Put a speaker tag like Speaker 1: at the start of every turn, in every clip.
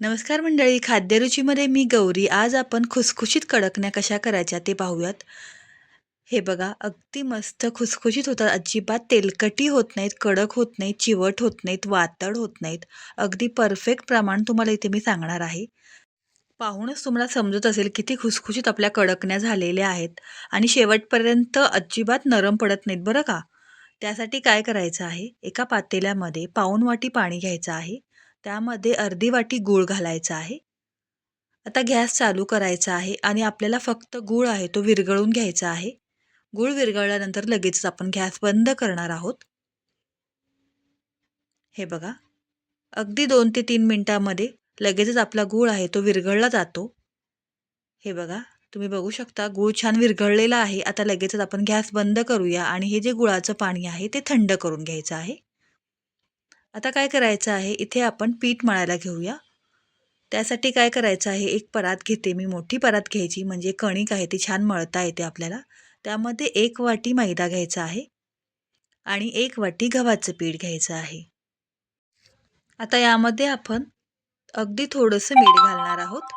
Speaker 1: नमस्कार मंडळी खाद्यरुचीमध्ये मी गौरी. आज आपण खुसखुशीत कडकण्या कशा करायच्या ते पाहूयात. हे बघा अगदी मस्त खुसखुशीत होतात. अजिबात तेलकटी होत नाहीत कडक होत नाहीत चिवट होत नाहीत वातड होत नाहीत. अगदी परफेक्ट प्रमाण तुम्हाला इथे मी सांगणार आहे. पाहूनच तुम्हाला समजत असेल किती खुसखुशीत आपल्या कडकण्या झालेल्या आहेत. आणि शेवटपर्यंत अजिबात नरम पडत नाहीत बरं का? त्यासाठी काय करायचं आहे? एका पातेल्यामध्ये पाऊण वाटी पाणी घ्यायचं आहे. त्यामध्ये अर्धी वाटी गूळ घालायचा आहे. आता गॅस चालू करायचा आहे आणि आपल्याला फक्त गूळ आहे तो विरघळून घ्यायचा आहे. गूळ विरघळल्यानंतर लगेचच आपण गॅस बंद करणार आहोत. हे बघा. अगदी दोन ते तीन मिनटामध्ये लगेचच आपला गूळ आहे तो विरघळला जातो. हे बघा. तुम्ही बघू शकता गूळ छान विरघळलेला आहे. आता लगेचच आपण गॅस बंद करूया आणि हे जे गुळाचं पाणी आहे ते थंड करून घ्यायचं आहे. आता काय करायचं आहे? इथे आपण पीठ मळायला घेऊया. त्यासाठी काय करायचं आहे? एक परात घेते मी मोठी परात घ्यायची म्हणजे कणिक आहे ती छान मळता येते आपल्याला. त्यामध्ये एक वाटी मैदा घ्यायचा आहे आणि एक वाटी गव्हाचं पीठ घ्यायचं आहे. आता यामध्ये आपण अगदी थोडंसं मीठ घालणार आहोत.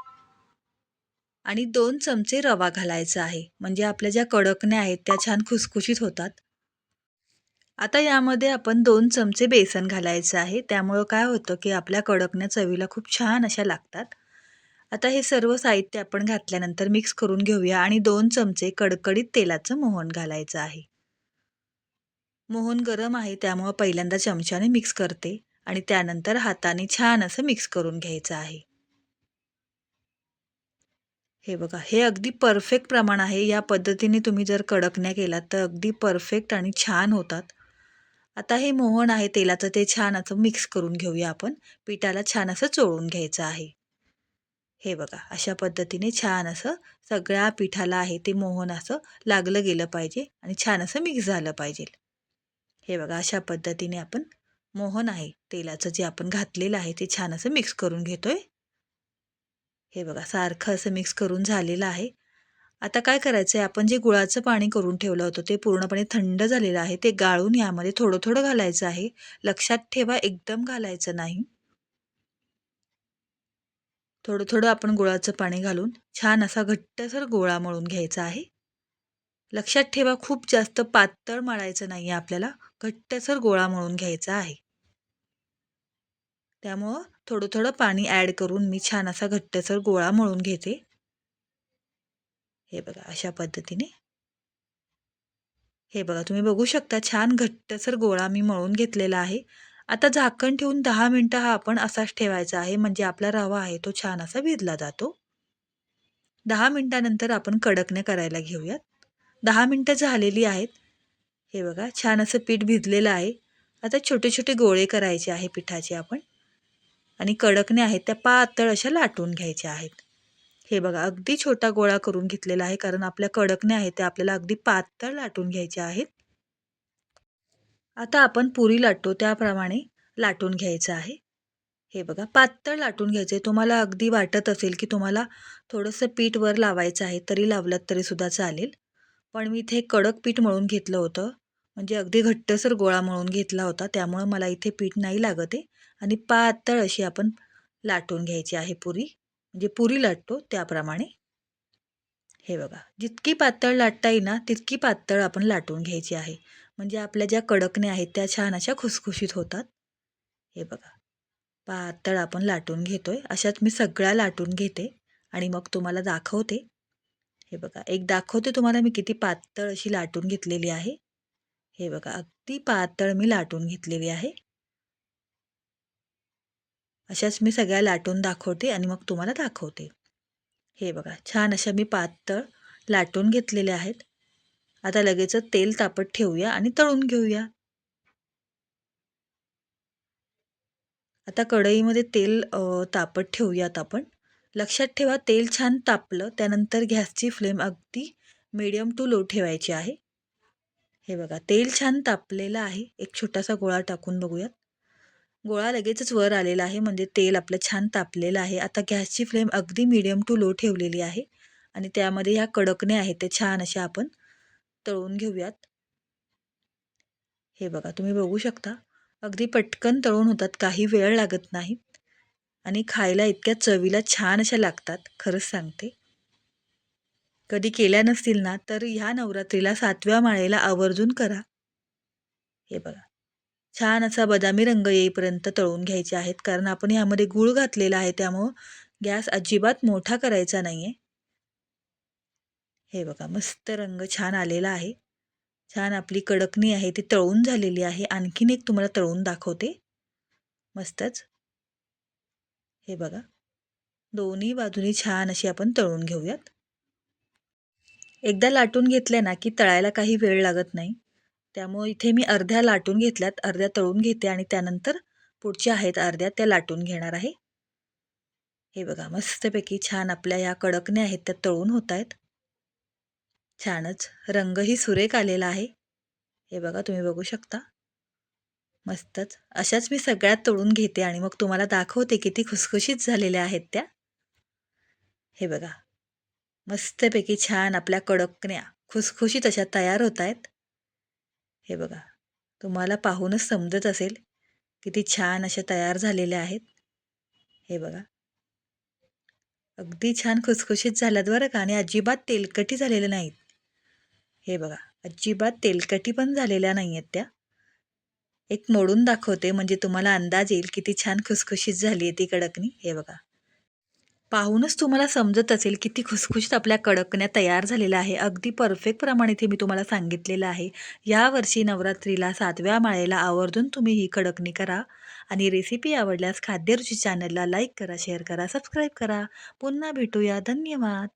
Speaker 1: आणि दोन चमचे रवा घालायचा आहे. म्हणजे आपल्या ज्या कडकण्या आहेत त्या छान खुसखुशीत होतात. आता यामध्ये आपण दोन चमचे बेसन घालायचं आहे. त्यामुळं काय होतं की आपल्या कडकण्या चवीला खूप छान अशा लागतात. आता हे सर्व साहित्य आपण घातल्यानंतर मिक्स करून घेऊया आणि दोन चमचे कडकडीत तेलाचं मोहन घालायचं आहे. मोहन गरम आहे त्यामुळं पहिल्यांदा चमच्याने मिक्स करते आणि त्यानंतर हाताने छान असं मिक्स करून घ्यायचं आहे. हे बघा हे अगदी परफेक्ट प्रमाण आहे. या पद्धतीने तुम्ही जर कडकण्या केलात तर अगदी परफेक्ट आणि छान होतात. आता हे मोहन आहे तेलाचं ते छान असं मिक्स करून घेऊया आपण. पिठाला छान असं चोळून घ्यायचं आहे. हे बघा अशा पद्धतीने छान असं सगळ्या पिठाला आहे ते मोहन असं लागलं गेलं पाहिजे आणि छान असं मिक्स झालं पाहिजे. हे बघा अशा पद्धतीने आपण मोहन आहे तेलाचं जे आपण घातलेलं आहे ते छान असं मिक्स करून घेतोय. हे बघा सारखं असं मिक्स करून झालेलं आहे. आता काय करायचं आहे आपण जे गुळाचं पाणी करून ठेवलं होतं ते पूर्णपणे थंड झालेलं आहे ते गाळून यामध्ये थोडं थोडं घालायचं आहे. लक्षात ठेवा एकदम घालायचं नाही. थोडं थोडं आपण गुळाचं पाणी घालून छान असा घट्टसर गोळा मळून घ्यायचा आहे. लक्षात ठेवा खूप जास्त पातळ मळायचं नाही आहे आपल्याला घट्टसर गोळा मळून घ्यायचा आहे. त्यामुळं थोडं थोडं पाणी ॲड करून मी छान असा घट्टसर गोळा मळून घेते. हे बघा अशा पद्धतीने. हे बघा तुम्ही बघू शकता छान घट्टसर गोळा मी मळून घेतलेला आहे. आता झाकण ठेवून दहा मिनटं हा आपण असाच ठेवायचा आहे म्हणजे आपला रवा आहे तो छान असा भिजला जातो. दहा मिनटानंतर आपण कडकने करायला घेऊयात. दहा मिनटं झालेली आहेत. हे बघा छान असं पीठ भिजलेलं आहे. आता छोटे छोटे गोळे करायचे आहे पिठाचे आपण. आणि कडकने आहेत त्या पातळ अशा लाटून घ्यायच्या आहेत. हे बघा अगदी छोटा गोळा करून घेतलेला आहे कारण आपल्या कडकण्या आहेत त्या आपल्याला अगदी पातळ लाटून घ्यायच्या आहेत. आता आपण पुरी लाटतो त्याप्रमाणे लाटून घ्यायचं आहे. हे बघा पातळ लाटून घ्यायचं आहे तुम्हाला अगदी वाटत असेल की तुम्हाला थोडंसं पीठ वर लावायचं आहे तरी लावलं तरीसुद्धा चालेल. पण मी इथे कडक पीठ मळून घेतलं होतं. म्हणजे अगदी घट्टसर गोळा मळून घेतला होता त्यामुळं मला इथे पीठ नाही लागत आहे. आणि पातळ अशी आपण लाटून घ्यायची आहे पुरी. म्हणजे पुरी लाटतो त्याप्रमाणे हे बघा जितकी पातळ लाटता येईल ना तितकी पातळ आपण लाटून घ्यायची आहे. म्हणजे आपल्या ज्या कडकण्या आहेत त्या छान अशा खुसखुशीत होतात. हे बघा पातळ आपण लाटून घेतोय. अशाच मी सगळ्या लाटून घेते आणि मग तुम्हाला दाखवते. हे बघा एक दाखवते तुम्हाला मी किती पातळ अशी लाटून घेतलेली आहे. हे बघा अगदी पातळ मी लाटून घेतलेली आहे. अशाच मी सगळ्या लाटून दाखवते आणि मग तुम्हाला दाखवते. हे बघा छान अशा मी पातळ लाटून घेतलेल्या आहेत. आता लगेच तेल तापत ठेवूया आणि तळून घेऊया. आता कढईमध्ये तेल तापत ठेवूयात आपण. लक्षात ठेवा तेल छान तापलं त्यानंतर गॅसची फ्लेम अगदी मीडियम टू लो ठेवायची आहे. हे बघा तेल छान तापलेलं आहे. एक छोटासा गोळा टाकून बघूयात. गोळा लगेचच वर आलेला आहे. म्हणजे तेल आपलं छान तापलेलं आहे. आता गॅसची फ्लेम अगदी मिडियम टू लो ठेवलेली आहे. आणि त्यामध्ये ह्या कडकणे आहेत. ते छान असे आपण तळून घेऊयात. हे बघा तुम्ही बघू शकता. अगदी पटकन तळून होतात. काही वेळ लागत नाही. आणि खायला इतक्या चवीला छान अशा लागतात. खरंच सांगते. कधी केल्या नसतील ना तर ह्या नवरात्रीला सातव्या माळेला आवर्जून करा. हे बघा. छान असा बदामी रंग येईपर्यंत तळून घ्यायचे आहेत. कारण आपण ह्यामध्ये गूळ घातलेला आहे त्यामुळं गॅस अजिबात मोठा करायचा नाही आहे हे बघा मस्त रंग छान आलेला आहे. छान आपली कडकणी आहे ती तळून झालेली आहे. आणखीन एक तुम्हाला तळून दाखवते. मस्तच. हे बघा दोन्ही बाजूनी छान अशी आपण तळून घेऊयात. एकदा लाटून घेतल्या ना की तळायला काही वेळ लागत नाही. त्यामुळे इथे मी अर्ध्या लाटून घेतल्यात अर्ध्या तळून घेते आणि त्यानंतर पुढच्या आहेत अर्ध्या त्या लाटून घेणार आहे. हे बघा मस्तपैकी छान आपल्या या कडकण्या आहेत त्या तळून होत आहेत. छानच रंगही सुरेख आलेला आहे. हे बघा तुम्ही बघू शकता. मस्तच अशाच मी सगळ्यात तळून घेते आणि मग तुम्हाला दाखवते किती खुसखुशीत झालेल्या आहेत त्या. हे बघा मस्तपैकी छान आपल्या कडकण्या खुसखुशीत अशा तयार होत आहेत. हे बघा तुम्हाला पाहूनच समजत असेल किती छान अशा तयार झालेल्या आहेत. हे बघा. अगदी छान खुसखुशीत झाल्यात बरं का आणि अजिबात तेलकटी झालेल्या नाहीत. हे बघा अजिबात तेलकटी पण झालेल्या नाही आहेत त्या. एक मोडून दाखवते म्हणजे तुम्हाला अंदाज येईल किती छान खुसखुशीत झाली आहे ती कडकणी. हे बघा. पाहूनच तुम्हाला समजत असेल किती खुसखुशीत आपल्या कडकण्या तयार झालेल्या आहे. अगदी परफेक्ट प्रमाणे इथे मी तुम्हाला सांगितलेलं आहे. यावर्षी नवरात्रीला सातव्या माळेला आवर्जून तुम्ही ही कडकणी करा आणि रेसिपी आवडल्यास खाद्यरुची चॅनलला लाईक करा शेअर करा सबस्क्राईब करा. पुन्हा भेटूया. धन्यवाद.